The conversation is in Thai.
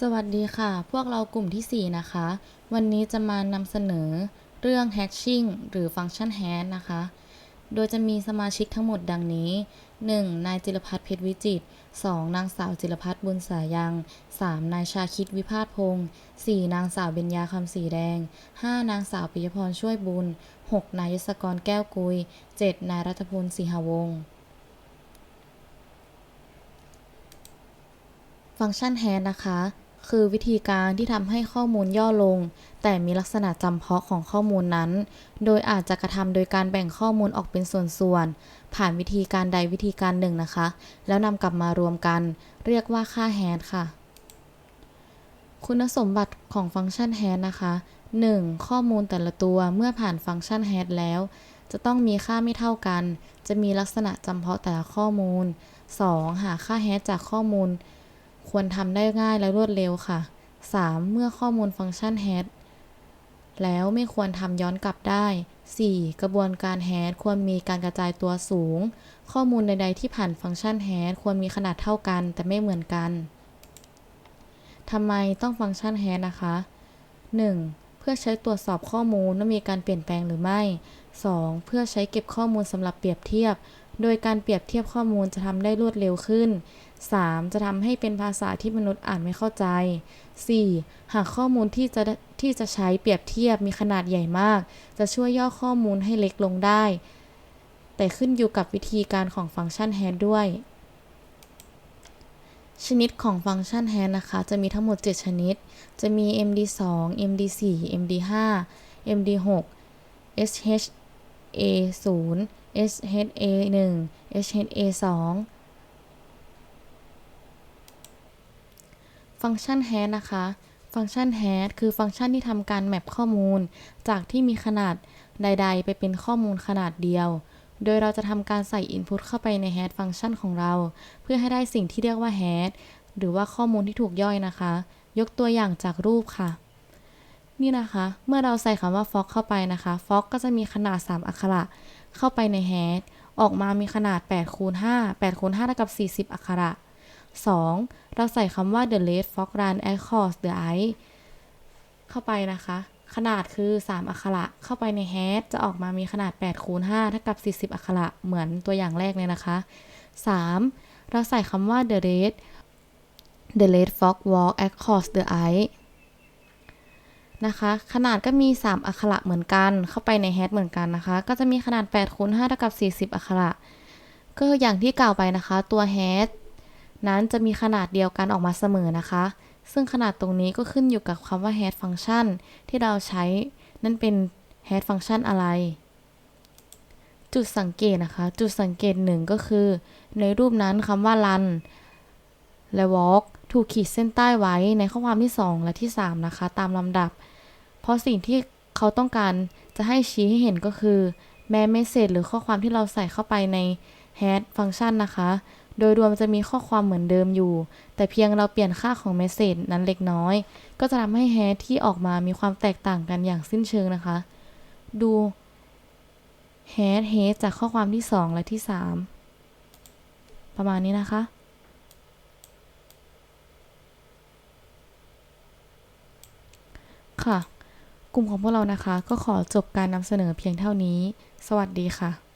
สวัสดีค่ะ พวกเรากลุ่มที่ 4 นะคะ วันนี้จะมานำเสนอเรื่อง Hashing หรือ Function Hash นะคะ โดยจะมีสมาชิกทั้งหมดดังนี้ 1. นายจิรพัฒน์เพชรวิจิตร 2. นางสาวจิรพัฒน์บุญสายัง 3. นายชาคิดวิพาทพงศ์ 4. นางสาวเบญญาคำสีแดง 5. นางสาวปิยพรช่วยบุญ 6. นายยศกรแก้วกุย 7. นายรัฐพลศรีหวงศ์ฟังก์ชัน hash นะคะ คือวิธีการที่ทำให้ข้อมูลย่อลง แต่มีลักษณะจำเพาะของข้อมูลนั้น โดยอาจจะกระทำโดยการแบ่งข้อมูลออกเป็นส่วนๆ ผ่านวิธีการใดวิธีการหนึ่งนะคะ แล้วนำกลับมารวมกัน เรียกว่าค่า hash ค่ะ คุณสมบัติของฟังก์ชัน hash นะคะ 1. ข้อมูลแต่ละตัวเมื่อผ่านฟังก์ชัน hash แล้ว จะต้องมีค่าไม่เท่ากัน จะมีลักษณะจำเพาะแต่ละข้อมูล 2. หาค่า hash จากข้อมูล ควรทำได้ง่ายและรวดเร็วค่ะ 3. เมื่อข้อมูลฟังก์ชัน hash แล้วไม่ควรทำย้อนกลับได้ 4. กระบวนการ hash ควรมีการกระจายตัวสูง ข้อมูลใด ๆ ที่ผ่านฟังก์ชัน hash ควรมีขนาดเท่ากันแต่ไม่เหมือนกัน ทำไมต้องฟังก์ชัน hash นะคะ 1. เพื่อใช้ตรวจสอบข้อมูลว่ามีการเปลี่ยนแปลงหรือไม่ 2. เพื่อใช้เก็บข้อมูลสำหรับเปรียบเทียบ โดยการเปรียบเทียบข้อมูลจะทำได้รวดเร็วขึ้น 3. จะทำให้เป็นภาษาที่มนุษย์อ่านไม่เข้าใจ 4. หากข้อมูลที่จะที่จะใช้เปรียบเทียบมีขนาดใหญ่มาก จะช่วยย่อข้อมูลให้เล็กลงได้ แต่ขึ้นอยู่กับวิธีการของฟังก์ชัน hash ด้วย ชนิดของฟังก์ชัน hash นะคะ จะมีทั้งหมด 7 ชนิด จะมี md2 md4 md5 md6 sha0 sha1 sha2 ฟังก์ชัน hash นะคะ ฟังก์ชัน hash คือฟังก์ชันที่ทำการแมปข้อมูล จากที่มีขนาดใด ๆ ไปเป็นข้อมูลขนาดเดียว โดยเราจะทำการใส่ input เข้าไปใน hash ฟังก์ชันของเรา เพื่อให้ได้สิ่งที่เรียกว่า hash หรือว่าข้อมูลที่ถูกย่อยนะคะ ยกตัวอย่างจากรูปค่ะ นี่นะคะ เมื่อเราใส่คำว่า fog เข้าไปนะคะ fog ก็จะมีขนาด 3 อักขระ เข้าไปใน hash ออกมามีขนาด8คูณ5 8คูณ5เท่ากับ 40 อักขระ 2. เราใส่คำว่า the red fox run across the ice เข้าไปนะคะ ขนาดคือ 3 อักขระ เข้าไปใน hash จะออกมามีขนาด8คูณ5เท่ากับ 40 อักขระ เหมือนตัวอย่างแรกเลยนะคะ 3. เราใส่คำว่า the red the red fox walk across the ice นะคะขนาดก็มี 3 อักขระเหมือนกัน เข้าไปใน hash เหมือนกันนะคะ ก็จะมีขนาด8คูณ5เท่ากับ 40 อักขระ ก็อย่างที่กล่าวไปนะคะ ตัว hash นั้นจะมีขนาดเดียวกันออกมาเสมอนะคะ ซึ่งขนาดตรงนี้ก็ขึ้นอยู่กับคำว่า hash function ที่เราใช้ นั่นเป็น hash function อะไร จุดสังเกตนะคะ จุดสังเกตหนึ่งก็คือ ในรูปนั้นคำว่า run และ walk ถูกขีดเส้นใต้ไว้ในข้อความที่ 2 และที่ 3 นะคะ ตามลำดับ เพราะสิ่งที่เขาต้องการจะให้ชี้ให้เห็นก็คือ แม้เมสเซจหรือข้อความที่เราใส่เข้าไปใน hash function นะคะ โดยรวมจะมีข้อความเหมือนเดิมอยู่ แต่เพียงเราเปลี่ยนค่าของเมสเซจนั้นเล็กน้อย ก็จะทำให้ hash ที่ออกมามีความแตกต่างกันอย่างสิ้นเชิงนะคะ ดู hash hash จากข้อความที่ 2 และที่ 3 ประมาณนี้นะคะ ค่ะ กลุ่มของพวกเรานะคะ ก็ขอจบการนำเสนอเพียงเท่านี้ สวัสดีค่ะ